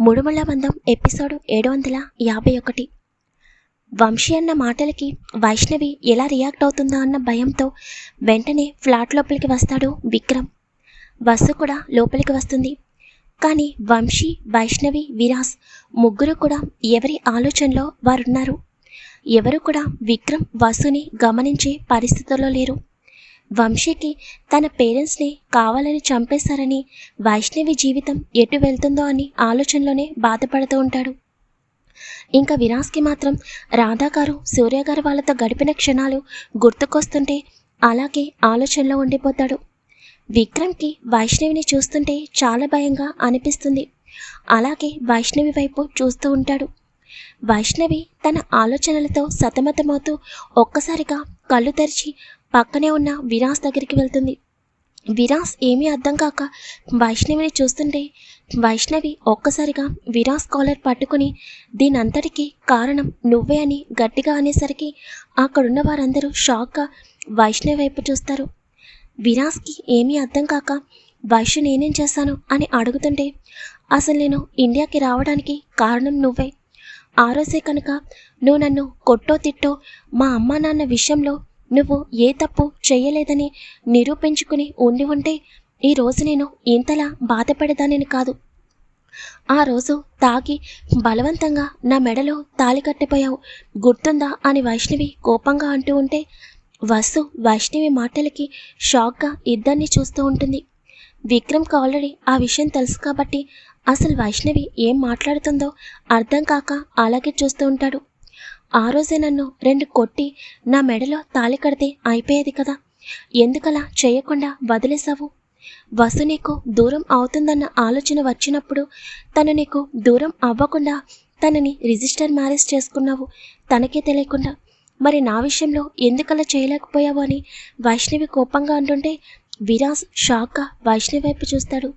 ముడుముళ్ళ బంధం ఎపిసోడ్ ఏడు వందల యాభై ఒకటి. వంశీ అన్న మాటలకి వైష్ణవి ఎలా రియాక్ట్ అవుతుందో అన్న భయంతో వెంటనే ఫ్లాట్ లోపలికి వస్తాడు విక్రమ్. వసు కూడా లోపలికి వస్తుంది. కానీ వంశీ వైష్ణవి విరాస్ ముగ్గురు కూడా ఎవరి ఆలోచనలో వారున్నారు. ఎవరు కూడా విక్రమ్ వసుని గమనించే పరిస్థితుల్లో లేరు. వంశీకి తన పేరెంట్స్ని కావాలని చంపేశారని వైష్ణవి జీవితం ఎటు వెళ్తుందో అని ఆలోచనలోనే బాధపడుతూ ఉంటాడు. ఇంకా విరాస్కి మాత్రం రాధా గారు సూర్య గారు వాళ్ళతో గడిపిన క్షణాలు గుర్తుకొస్తుంటే అలాగే ఆలోచనలో ఉండిపోతాడు. విక్రమ్కి వైష్ణవిని చూస్తుంటే చాలా భయంగా అనిపిస్తుంది. అలాగే వైష్ణవి వైపు చూస్తూ ఉంటాడు. వైష్ణవి తన ఆలోచనలతో సతమతమవుతూ ఒక్కసారిగా కళ్ళు తెరిచి పక్కనే ఉన్న విరాస్ దగ్గరికి వెళ్తుంది. విరాస్ ఏమీ అర్థం కాక వైష్ణవిని చూస్తుంటే వైష్ణవి ఒక్కసారిగా విరాస్ కాలర్ పట్టుకుని దీనంతటికీ కారణం నువ్వే అని గట్టిగా అనేసరికి అక్కడున్న వారందరూ షాక్గా వైష్ణవి వైపు చూస్తారు. విరాస్కి ఏమీ అర్థం కాక వైష్ణు నేనేం చేశాను? అని అడుగుతుంటే అసలు నేను ఇండియాకి రావడానికి కారణం నువ్వే. ఆ రోజే కనుక నువ్వు నన్ను కొట్టో తిట్టో మా అమ్మా నాన్న విషయంలో నువ్వు ఏ తప్పు చేయలేదని నిరూపించుకుని ఉండి ఉంటే ఈ రోజు నేను ఇంతలా బాధపడేదానిని కాదు. ఆ రోజు తాగి బలవంతంగా నా మెడలో తాలి కట్టిపోయావు. గుర్తుందా అని వైష్ణవి కోపంగా అంటూ ఉంటే వసు వైష్ణవి మాటలకి షాక్గా ఇద్దరిని చూస్తూ ఉంటుంది. విక్రమ్కి ఆల్రెడీ ఆ విషయం తెలుసు కాబట్టి అసలు వైష్ణవి ఏం మాట్లాడుతుందో అర్థం కాక అలాగే చూస్తూ ఉంటాడు. ఆ రోజే నన్ను రెండు కొట్టి నా మెడలో తాళి కడితే అయిపోయేది కదా. ఎందుకలా చేయకుండా వదిలేసావు వసు నీకు దూరం అవుతుందన్న ఆలోచన వచ్చినప్పుడు తను నీకు దూరం అవ్వకుండా తనని రిజిస్టర్ మ్యారేజ్ చేసుకున్నావు తనకే తెలియకుండా. మరి నా విషయంలో ఎందుకలా చేయలేకపోయావు అని వైష్ణవి కోపంగా అంటుంటే విరాజ్ షాక్గా వైష్ణవి వైపు చూస్తాడు.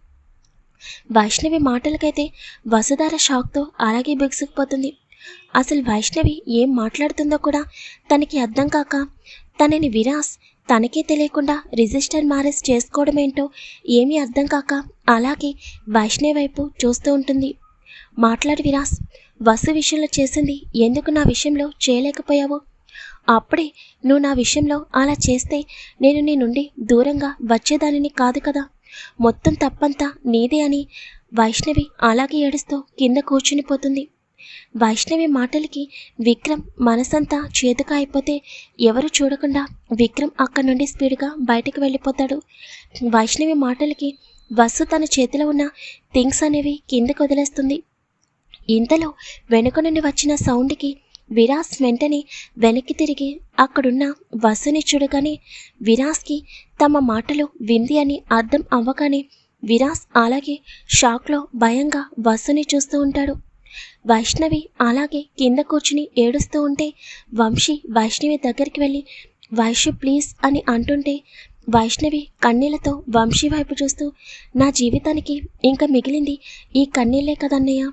వైష్ణవి మాటలకైతే వసుధార షాక్తో అలాగే బిగుసుకుపోతుంది. అసలు వైష్ణవి ఏం మాట్లాడుతుందో కూడా తనకి అర్థం కాక తనని విరాస్ తనకే తెలియకుండా రిజిస్టర్ మ్యారేజ్ చేసుకోవడం ఏంటో ఏమీ అర్థం కాక అలాగే వైష్ణవి వైపు చూస్తూ ఉంటుంది. మాట్లాడి విరాస్ వసు విషయంలో చేసింది ఎందుకు నా విషయంలో చేయలేకపోయావు? అప్పుడే నువ్వు నా విషయంలో అలా చేస్తే నేను నీ నుండి దూరంగా వచ్చేదానిని కాదు కదా. మొత్తం తప్పంతా నీదే అని వైష్ణవి అలాగే ఏడుస్తూ కింద కూర్చునిపోతుంది వైష్ణవి మాటలకి విక్రమ్ మనసంతా చేతుగా అయిపోతే ఎవరు చూడకుండా విక్రమ్ అక్కడి నుండి స్పీడ్గా బయటకు వెళ్ళిపోతాడు. వైష్ణవి మాటలకి వసు తన చేతిలో ఉన్న థింగ్స్ అనేవి కిందకు వదిలేస్తుంది. ఇంతలో వెనుక నుండి వచ్చిన సౌండ్కి విరాస్ వెంటనే వెనక్కి తిరిగి అక్కడున్న వసుని చూడగానే విరాస్కి తమ మాటలు వింది అని అర్థం అవ్వగానే విరాస్ అలాగే షాక్లో భయంగా వసుని చూస్తూ ఉంటాడు. వైష్ణవి అలాగే కింద కూర్చుని ఏడుస్తూ ఉంటే వంశీ వైష్ణవి దగ్గరికి వెళ్ళి వైష్ణు ప్లీజ్ అని అంటుంటే వైష్ణవి కన్నీళ్ళతో వంశీ వైపు చూస్తూ నా జీవితానికి ఇంకా మిగిలింది ఈ కన్నీళ్ళే కదన్నయ్య.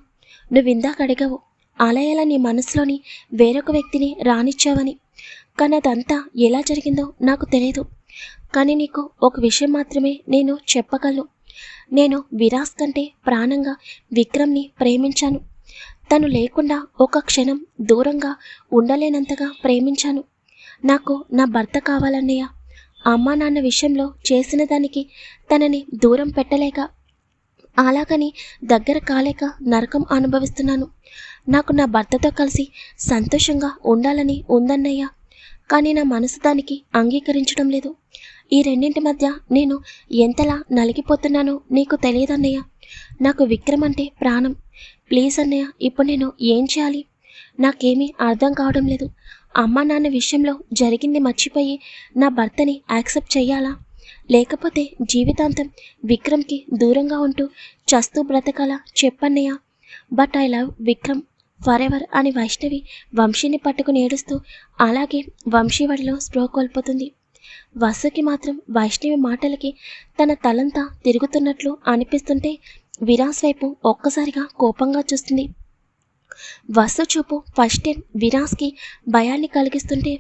నువ్వు ఇందాక అడిగావు అలయలా నీ మనసులోని వేరొక వ్యక్తిని రానిచ్చావని. కానీ అదంతా ఎలా జరిగిందో నాకు తెలియదు కానీ నీకు ఒక విషయం మాత్రమే నేను చెప్పగలను. నేను విరాస్ కంటే ప్రాణంగా విక్రమ్ని ప్రేమించాను. తను లేకుండా ఒక క్షణం దూరంగా ఉండలేనంతగా ప్రేమించాను. నాకు నా భర్త కావాలన్నయ్య అమ్మా నాన్న విషయంలో చేసిన దానికి తనని దూరం పెట్టలేక అలాగని దగ్గర కాలేక నరకం అనుభవిస్తున్నాను. నాకు నా భర్తతో కలిసి సంతోషంగా ఉండాలని ఉందన్నయ్య కానీ నా మనసు దానికి అంగీకరించడం లేదు. ఈ రెండింటి మధ్య నేను ఎంతలా నలిగిపోతున్నానో నీకు తెలియదన్నయ్య. నాకు విక్రమ్ అంటే ప్రాణం. ప్లీజ్ అన్నయ్య ఇప్పుడు నేను ఏం చేయాలి? నాకేమీ అర్థం కావడం లేదు. అమ్మ నాన్న విషయంలో జరిగింది మర్చిపోయి నా భర్తని యాక్సెప్ట్ చేయాలా? లేకపోతే జీవితాంతం విక్రమ్కి దూరంగా ఉంటూ చస్తూ బ్రతకాలా? చెప్పన్నయ్య. But I love Vikram forever అని వైష్ణవి వంశీని పట్టుకుని ఏడుస్తూ అలాగే వంశీవాడిలో స్ప్రో కోల్పోతుంది. వసుకి మాత్రం వైష్ణవి మాటలకి తన తలంతా తిరుగుతున్నట్లు అనిపిస్తుంటే విరాస్ వైపు ఒక్కసారిగా కోపంగా చూస్తుంది. వసు చూపు ఫస్ట్ టైం విరాస్కి భయాన్ని కలిగిస్తుంటే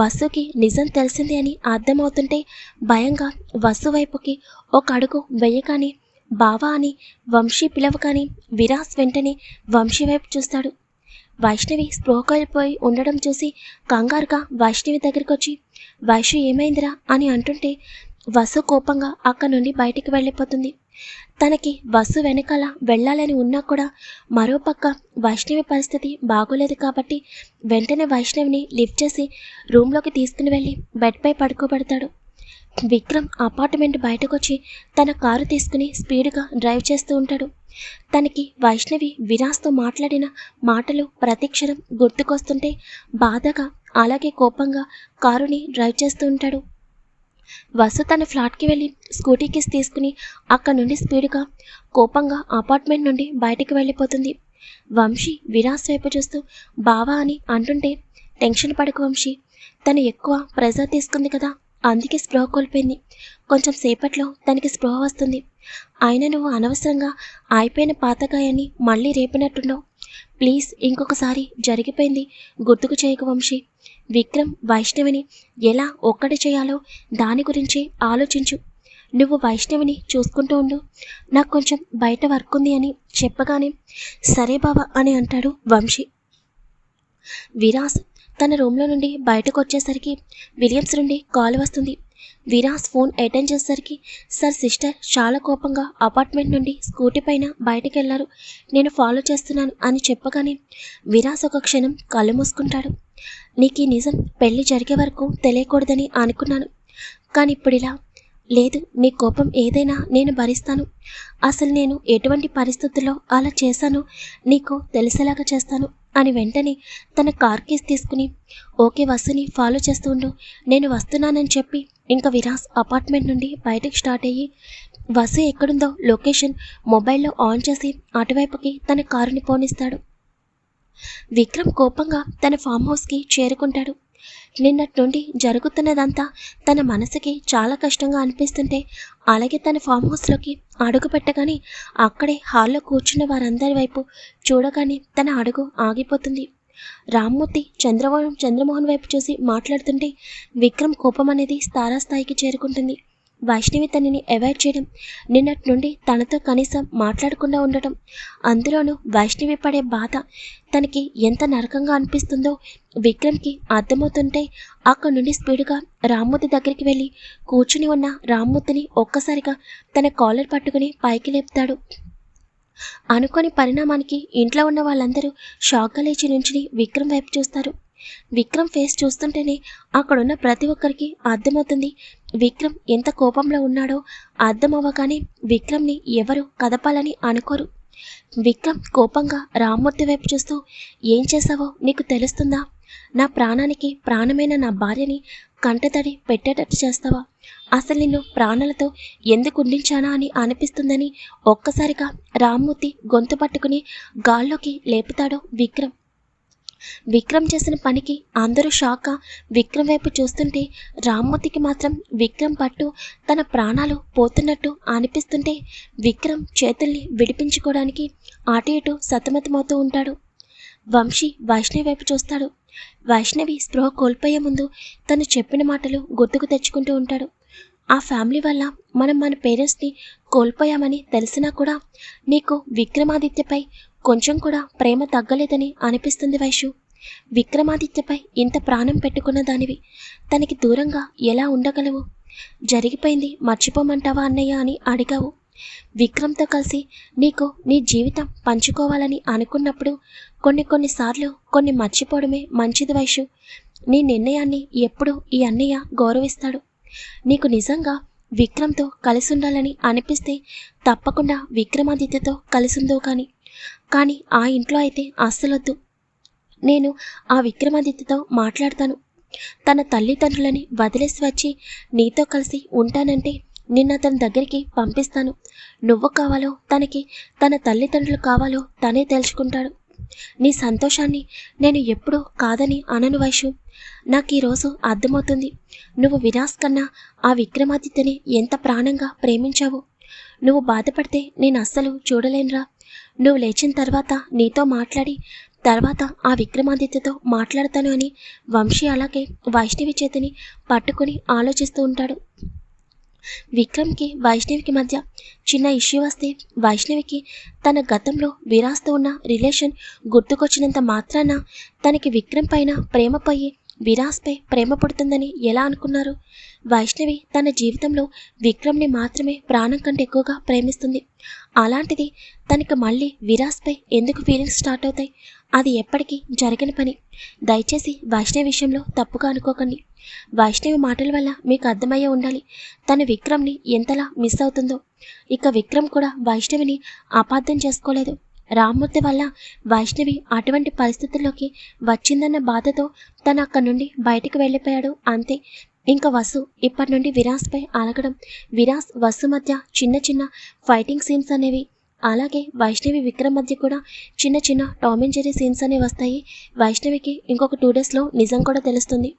వసుకి నిజం తెలిసింది అని అర్థమవుతుంటే భయంగా వసు వైపుకి ఒక అడుగు వెయ్యగానే బావా అని వంశీ పిలవగానే విరాస్ వెంటనే వంశీ వైపు చూస్తాడు. వైష్ణవి స్ప్రోకైపోయి ఉండడం చూసి కంగారుగా వైష్ణవి దగ్గరికి వచ్చి వైషు ఏమైందిరా? అని అంటుంటే వసు కోపంగా అక్కడి నుండి బయటికి వెళ్ళిపోతుంది. తనకి బస్సు వెనకాల వెళ్ళాలని ఉన్నా కూడా మరోపక్క వైష్ణవి పరిస్థితి బాగోలేదు కాబట్టి వెంటనే వైష్ణవిని లిఫ్ట్ చేసి రూమ్లోకి తీసుకుని వెళ్ళి బెడ్పై పడుకోబెడతాడు. విక్రమ్ అపార్ట్మెంట్ బయటకొచ్చి తన కారు తీసుకుని స్పీడ్గా డ్రైవ్ చేస్తూ ఉంటాడు. తనకి వైష్ణవి విరాస్తో మాట్లాడిన మాటలు ప్రతిక్షణం గుర్తుకొస్తుంటే బాధగా అలాగే కోపంగా కారుని డ్రైవ్ చేస్తూ ఉంటాడు. వసు తన ఫ్లాట్కి వెళ్ళి స్కూటీ కిస్ తీసుకుని అక్కడి నుండి స్పీడ్గా కోపంగా అపార్ట్మెంట్ నుండి బయటికి వెళ్ళిపోతుంది. వంశీ విరాస్ వైపు చూస్తూ బావా అని అంటుంటే టెన్షన్ పడకు వంశీ. తను ఎక్కువ ప్రెజర్ తీసుకుంది కదా అందుకే స్పృహ కోల్పోయింది. కొంచెం సేపట్లో తనకి స్పృహ వస్తుంది. అయినా నువ్వు అనవసరంగా అయిపోయిన పాతకాయని మళ్ళీ రేపినట్టున్నావు. ప్లీజ్ ఇంకొకసారి జరిగిపోయింది గుర్తుకు చేయకు వంశీ. విక్రమ్ వైష్ణవిని ఎలా ఒక్కటి చేయాలో దాని గురించి ఆలోచించు. నువ్వు వైష్ణవిని చూసుకుంటూ ఉండు. నాకు కొంచెం బయట వర్క్ ఉంది అని చెప్పగానే సరే బావా అని అంటాడు వంశీ. విరాస్ తన రూమ్లో నుండి బయటకు వచ్చేసరికి విలియమ్స్ నుండి కాల్ వస్తుంది. విరాస్ ఫోన్ అటెండ్ చేసేసరికి సార్ సిస్టర్ చాలా కోపంగా అపార్ట్మెంట్ నుండి స్కూటీ పైన బయటికి వెళ్ళారు నేను ఫాలో చేస్తున్నాను అని చెప్పగానే విరాస్ ఒక క్షణం కళ్ళు మూసుకుంటాడు. నీకు ఈ నిజం పెళ్ళి జరిగే వరకు తెలియకూడదని అనుకున్నాను. కానీ ఇప్పుడు ఇలా లేదు. నీ కోపం ఏదైనా నేను భరిస్తాను. అసలు నేను ఎటువంటి పరిస్థితుల్లో అలా చేశానో నీకు తెలిసేలాగా చేస్తాను. అని వెంటనే తన కార్ కేస్ తీసుకుని ఓకే వసుని ఫాలో చేస్తూ ఉండు. నేను వస్తున్నానని చెప్పి ఇంకా విరాస్ అపార్ట్మెంట్ నుండి బయటకు స్టార్ట్ అయ్యి వసు ఎక్కడుందో లొకేషన్ మొబైల్లో ఆన్ చేసి అటువైపుకి తన కారుని పోనిస్తాడు. విక్రమ్ కోపంగా తన ఫామ్ హౌస్కి చేరుకుంటాడు. నిన్నటి నుండి జరుగుతున్నదంతా తన మనసుకి చాలా కష్టంగా అనిపిస్తుంటే అలాగే తన ఫామ్ హౌస్లోకి అడుగు పెట్టగానే అక్కడే హాల్లో కూర్చున్న వారందరి వైపు చూడగానే తన అడుగు ఆగిపోతుంది. రామ్మూర్తి చంద్రమోహన్ చంద్రమోహన్ వైపు చూసి మాట్లాడుతుంటే విక్రమ్ కోపం అనేది స్థాయికి చేరుకుంటుంది. వైష్ణవి తనని అవాయిడ్ చేయడం నిన్నటి నుండి తనతో కనీసం మాట్లాడకుండా ఉండటం. అందులోనూ వైష్ణవి పడే బాధ తనకి ఎంత నరకంగా అనిపిస్తుందో విక్రమ్కి అర్థమవుతుంటే అక్కడి నుండి స్పీడ్గా రామ్మూర్తి దగ్గరికి వెళ్ళి కూర్చుని ఉన్న రామ్మూర్తిని ఒక్కసారిగా తన కాలర్ పట్టుకుని పైకి లేపుతాడు. అనుకోని పరిణామానికి ఇంట్లో ఉన్న వాళ్ళందరూ షాక్గా లేచి నుంచి విక్రమ్ వైపు చూస్తారు. విక్రమ్ ఫేస్ చూస్తుంటేనే అక్కడున్న ప్రతి ఒక్కరికి అర్థమవుతుంది. విక్రమ్ ఎంత కోపంలో ఉన్నాడో అర్థమవ్వగానే విక్రమ్ని ఎవరు కదపాలని అనుకోరు. విక్రమ్ కోపంగా రామ్మూర్తి వైపు చూస్తూ ఏం చేశావో నీకు తెలుస్తుందా? నా ప్రాణానికి ప్రాణమైన నా భార్యని కంటతడి పెట్టేటట్టు చేస్తావా? అసలు నిన్ను ప్రాణాలతో ఎందుకు ఉండించానా అని అనిపిస్తుందని ఒక్కసారిగా రామ్మూర్తి గొంతు పట్టుకుని గాల్లోకి లేపుతాడు విక్రమ్. విక్రమ్ చేసిన పనికి అందరూ షాక్గా విక్రమ్ వైపు చూస్తుంటే రామ్మూర్తికి మాత్రం విక్రమ్ పట్టు తన ప్రాణాలు పోతున్నట్టు అనిపిస్తుంటే విక్రమ్ చేతుల్ని విడిపించుకోవడానికి అటు ఇటు సతమతమవుతూ ఉంటాడు. వంశీ వైష్ణవి వైపు చూస్తాడు. వైష్ణవి స్పృహ కోల్పోయే ముందు తను చెప్పిన మాటలు గుర్తుకు తెచ్చుకుంటూ ఉంటాడు. ఆ ఫ్యామిలీ వల్ల మనం మన పేరెంట్స్ని కోల్పోయామని తెలిసినా కూడా నీకు విక్రమాదిత్యపై కొంచెం కూడా ప్రేమ తగ్గలేదని అనిపిస్తుంది వైషు. విక్రమాదిత్యపై ఇంత ప్రాణం పెట్టుకున్న దానివి తనకి దూరంగా ఎలా ఉండగలవు? జరిగిపోయింది మర్చిపోమంటావా అన్నయ్య అని అడిగావు. విక్రమ్తో కలిసి నీకు నీ జీవితం పంచుకోవాలని అనుకున్నప్పుడు కొన్ని కొన్నిసార్లు కొన్ని మర్చిపోవడమే మంచిది వైషు. నీ నిర్ణయాన్ని ఎప్పుడు ఈ అన్నయ్య గౌరవిస్తాడు? నీకు నిజంగా విక్రమ్తో కలిసి ఉండాలని అనిపిస్తే తప్పకుండా విక్రమాదిత్యతో కలిసిందో కానీ కానీ ఆ ఇంట్లో అయితే అస్సలొద్దు. నేను ఆ విక్రమాదిత్యతో మాట్లాడతాను. తన తల్లిదండ్రులని వదిలేసి వచ్చి నీతో కలిసి ఉంటానంటే నిన్న అతని దగ్గరికి పంపిస్తాను. నువ్వు కావాలో తనకి తన తల్లిదండ్రులు కావాలో తనే తెలుసుకుంటాడు నీ సంతోషాన్ని నేను ఎప్పుడూ కాదని అనను వైషు. నాకు ఈరోజు అర్థమవుతుంది. నువ్వు విరాస్ కన్నా ఆ విక్రమాదిత్యని ఎంత ప్రాణంగా ప్రేమించావు? నువ్వు బాధపడితే నేను అస్సలు చూడలేనురా. నువ్వు లేచిన తర్వాత నీతో మాట్లాడి తర్వాత ఆ విక్రమాదిత్యతో మాట్లాడతాను అని వంశీ అలాగే వైష్ణవి చేతిని పట్టుకుని ఆలోచిస్తూ ఉంటాడు. విక్రమ్కి వైష్ణవికి మధ్య చిన్న ఇష్యూ వస్తే వైష్ణవికి తన గతంలో విరాస్తూ ఉన్న రిలేషన్ గుర్తుకొచ్చినంత మాత్రాన తనకి విక్రమ్ పైన ప్రేమ విరాస్పై ప్రేమ పుడుతుందని ఎలా అనుకున్నారు? వైష్ణవి తన జీవితంలో విక్రమ్ని మాత్రమే ప్రాణం కంటే ఎక్కువగా ప్రేమిస్తుంది. అలాంటిది తనకి మళ్ళీ విరాస్పై ఎందుకు ఫీలింగ్స్ స్టార్ట్ అవుతాయి? అది ఎప్పటికీ జరగని పని. దయచేసి వైష్ణవి విషయంలో తప్పుగా అనుకోకండి. వైష్ణవి మాటల వల్ల మీకు అర్థమయ్యే ఉండాలి. తన విక్రమ్ని ఎంతలా మిస్ అవుతుందో. ఇక విక్రమ్ కూడా వైష్ణవిని అపార్థం చేసుకోలేదు. రామ్మూర్తి వల్ల వైష్ణవి అటువంటి పరిస్థితుల్లోకి వచ్చిందన్న బాధతో తను అక్కడి నుండి బయటకు వెళ్ళిపోయాడు. అంతే. ఇంకా వసు ఇప్పటి నుండి విరాస్పై అలగడం. విరాస్ వసు మధ్య చిన్న చిన్న ఫైటింగ్ సీన్స్ అనేవి. అలాగే వైష్ణవి విక్రమ్ మధ్య కూడా చిన్న చిన్న టామ్ అండ్ జెరీ సీన్స్ అనేవి వస్తాయి. వైష్ణవికి ఇంకొక టూ డేస్లో నిజం కూడా తెలుస్తుంది.